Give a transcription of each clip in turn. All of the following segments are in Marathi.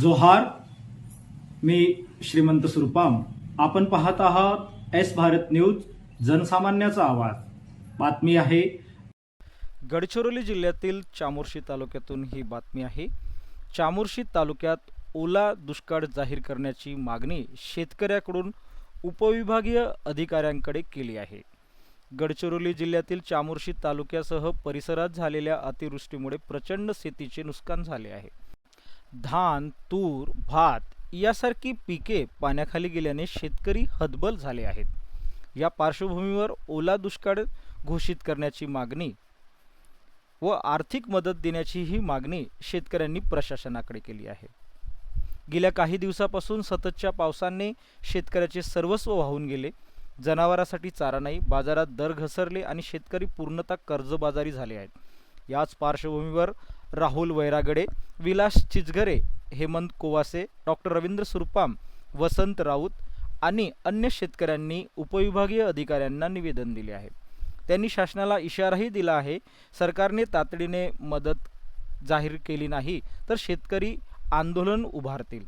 जोहार मी श्रीमंत सुरपाम. आपण पाहत आहात एस भारत न्यूज जनसामान्याचा आवाज. बातमी आहे. गडचिरोली जिल्ह्यातील चामोर्शी तालुक्यातून ही बातमी आहे. चामोर्शी तालुक्यात ओला दुष्काळ जाहीर करण्याची मागणी शेतकऱ्याकडून उपविभागीय अधिकाऱ्यांकडे केली आहे. गडचिरोली जिल्ह्यातील चामोर्शी तालुक्यासह परिसरात झालेल्या अतिवृष्टीमुळे प्रचंड शेतीचे नुकसान झाले आहे. धान तूर भात यासारखी पिके पाण्याखाली गेल्याने शेतकरी हतबल झाले आहेत. या पार्श्वभूमीवर ओला दुष्काळ घोषित करण्याची मागणी व आर्थिक मदत देण्याची ही मागणी शेतकऱ्यांनी प्रशासनाकडे केली आहे. गेल्या काही दिवसापासून सततच्या पावसाने शेतकऱ्याचे सर्वस्व वाहून गेले. जनावरांसाठी चारा नाही बाजारात दर घसरले आणि शेतकरी पूर्णतः कर्जबाजारी झाले आहेत. याच पार्श्वभूमीवर राहुल वैरागडे विलास चिचघरे हेमंत कोवासे डॉक्टर रवींद्र सुरपाम वसंत राऊत आणि अन्य शेतकऱ्यांनी उपविभागीय अधिकाऱ्यांना निवेदन दिले आहे. त्यांनी शासनाला इशाराही दिला आहे सरकारने तातडीने मदत जाहीर केली नाही तर शेतकरी आंदोलन उभारतील.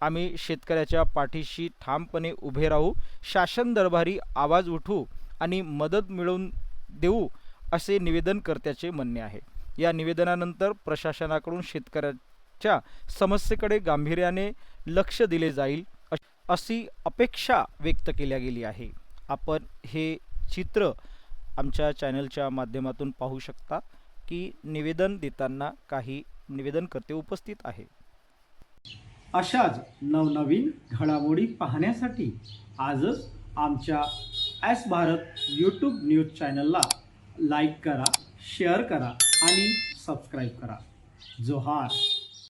आम्ही शेतकऱ्याच्या पाठीशी ठामपणे उभे राहू शासन दरबारी आवाज उठवू आणि मदत मिळवून देऊ असे निवेदनकर्त्याचे म्हणणे आहे. या निवेदनानंतर प्रशासनाकडून शेतकऱ्याच्या समस्येकडे गांभीर्याने लक्ष दिले जाईल अशी अपेक्षा व्यक्त केल्या गेली आहे. आपण हे चित्र आमच्या चॅनलच्या माध्यमातून पाहू शकता की निवेदन देताना काही निवेदनकर्ते उपस्थित आहे अशाच नवनवीन घडामोडी पाहण्यासाठी आजच आमच्या एस भारत यूट्यूब न्यूज चॅनलला लाईक करा शेअर करा आणि सबस्क्राईब करा. जोहार.